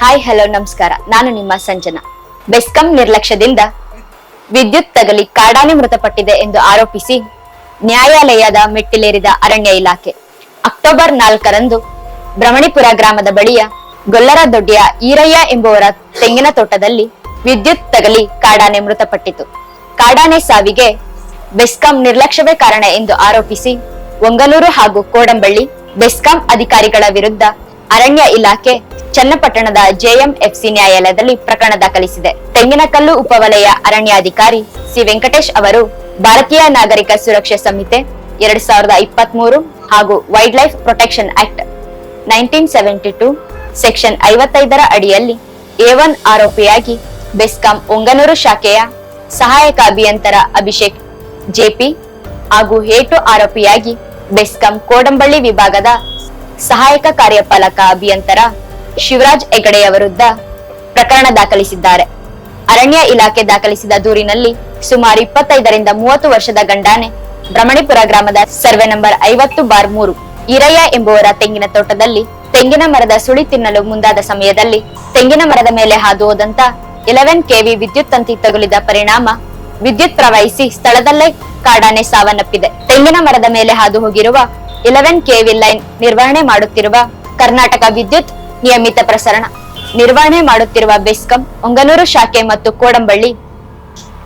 Hi, hello, ನಮಸ್ಕಾರ. ನಾನು ನಿಮ್ಮ ಸಂಜನಾ. ಬೆಸ್ಕಾಂ ನಿರ್ಲಕ್ಷ್ಯದಿಂದ ವಿದ್ಯುತ್ ತಗಲಿ ಕಾಡಾನೆ ಮೃತಪಟ್ಟಿದೆ ಎಂದು ಆರೋಪಿಸಿ ನ್ಯಾಯಾಲಯದ ಮೆಟ್ಟಿಲೇರಿದ ಅರಣ್ಯ ಇಲಾಖೆ. ಅಕ್ಟೋಬರ್ ನಾಲ್ಕರಂದು ಭ್ರಮಣಿಪುರ ಗ್ರಾಮದ ಬಳಿಯ ಗೊಲ್ಲರ ದೊಡ್ಡಿಯ ಈರಯ್ಯ ಎಂಬುವರ ತೆಂಗಿನ ತೋಟದಲ್ಲಿ ವಿದ್ಯುತ್ ತಗಲಿ ಕಾಡಾನೆ ಮೃತಪಟ್ಟಿತು. ಕಾಡಾನೆ ಸಾವಿಗೆ ಬೆಸ್ಕಾಂ ನಿರ್ಲಕ್ಷ್ಯವೇ ಕಾರಣ ಎಂದು ಆರೋಪಿಸಿ ಒಂಗಲೂರು ಹಾಗೂ ಕೋಡಂಬಳ್ಳಿ ಬೆಸ್ಕಾಂ ಅಧಿಕಾರಿಗಳ ವಿರುದ್ಧ ಅರಣ್ಯ ಇಲಾಖೆ ಚನ್ನಪಟ್ಟಣದ ಜೆಎಂಎಫ್ಸಿ ನ್ಯಾಯಾಲಯದಲ್ಲಿ ಪ್ರಕರಣ ದಾಖಲಿಸಿದೆ. ತೆಂಗಿನಕಲ್ಲು ಉಪವಲಯ ಅರಣ್ಯಾಧಿಕಾರಿ ಸಿ ವೆಂಕಟೇಶ್ ಅವರು ಭಾರತೀಯ ನಾಗರಿಕ ಸುರಕ್ಷಾ ಸಂಹಿತೆ ಎರಡ್ ಸಾವಿರದ ಇಪ್ಪತ್ತ್ ಮೂರು ಹಾಗೂ wild life protection act nineteen seventy two section ಐವತ್ತೈದರ ಅಡಿಯಲ್ಲಿ ಎ ಒನ್ ಆರೋಪಿಯಾಗಿ ಬೆಸ್ಕಾಂ ಒಂಗನೂರು ಶಾಖೆಯ ಸಹಾಯಕ ಅಭಿಯಂತರ ಅಭಿಷೇಕ್ ಜೆಪಿ ಹಾಗೂ ಹೇಟು ಆರೋಪಿಯಾಗಿ ಬೆಸ್ಕಾಂ ಕೋಡಂಬಳ್ಳಿ ವಿಭಾಗದ ಸಹಾಯಕ ಕಾರ್ಯಪಾಲಕ ಅಭಿಯಂತರ ಶಿವರಾಜ್ ಹೆಗಡೆಯ ವಿರುದ್ಧ ಪ್ರಕರಣ ದಾಖಲಿಸಿದ್ದಾರೆ. ಅರಣ್ಯ ಇಲಾಖೆ ದಾಖಲಿಸಿದ ದೂರಿನಲ್ಲಿ ಸುಮಾರು ಇಪ್ಪತ್ತೈದರಿಂದ ಮೂವತ್ತು ವರ್ಷದ ಗಂಡಾನೆ ಭ್ರಮಣಿಪುರ ಗ್ರಾಮದ ಸರ್ವೆ ನಂಬರ್ ಐವತ್ತು ಬಾರ್ ಮೂರು ಈರಯ್ಯ ಎಂಬುವರ ತೆಂಗಿನ ತೋಟದಲ್ಲಿ ತೆಂಗಿನ ಮರದ ಸುಳಿ ತಿನ್ನಲು ಮುಂದಾದ ಸಮಯದಲ್ಲಿ ತೆಂಗಿನ ಮರದ ಮೇಲೆ ಹಾದು ಹೋದಂತ ಇಲೆವೆನ್ ಕೆವಿ ವಿದ್ಯುತ್ ತಂತಿ ತಗುಲಿದ ಪರಿಣಾಮ ವಿದ್ಯುತ್ ಪ್ರವಹಿಸಿ ಸ್ಥಳದಲ್ಲೇ ಕಾಡಾನೆ ಸಾವನ್ನಪ್ಪಿದೆ. ತೆಂಗಿನ ಮರದ ಮೇಲೆ ಹಾದು ಹೋಗಿರುವ ಇಲೆವೆನ್ ಕೆವಿ ಲೈನ್ ನಿರ್ವಹಣೆ ಮಾಡುತ್ತಿರುವ ಕರ್ನಾಟಕ ವಿದ್ಯುತ್ ನಿಯಮಿತ ಪ್ರಸರಣ. ನಿರ್ವಹಣೆ ಮಾಡುತ್ತಿರುವ ಬೆಸ್ಕಾಂ ಒಂಗನೂರು ಶಾಖೆ ಮತ್ತು ಕೋಡಂಬಳ್ಳಿ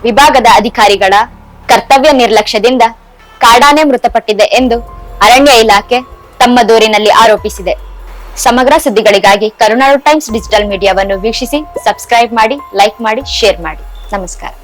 ವಿಭಾಗದ ಅಧಿಕಾರಿಗಳ ಕರ್ತವ್ಯ ನಿರ್ಲಕ್ಷ್ಯದಿಂದ ಕಾಡಾನೆ ಮೃತಪಟ್ಟಿದೆ ಎಂದು ಅರಣ್ಯ ಇಲಾಖೆ ತಮ್ಮ ದೂರಿನಲ್ಲಿ ಆರೋಪಿಸಿದೆ. ಸಮಗ್ರ ಸುದ್ದಿಗಳಿಗಾಗಿ ಕರುನಾಡು ಟೈಮ್ಸ್ ಡಿಜಿಟಲ್ ಮೀಡಿಯಾವನ್ನು ವೀಕ್ಷಿಸಿ, ಸಬ್ಸ್ಕ್ರೈಬ್ ಮಾಡಿ, ಲೈಕ್ ಮಾಡಿ, ಶೇರ್ ಮಾಡಿ. ನಮಸ್ಕಾರ.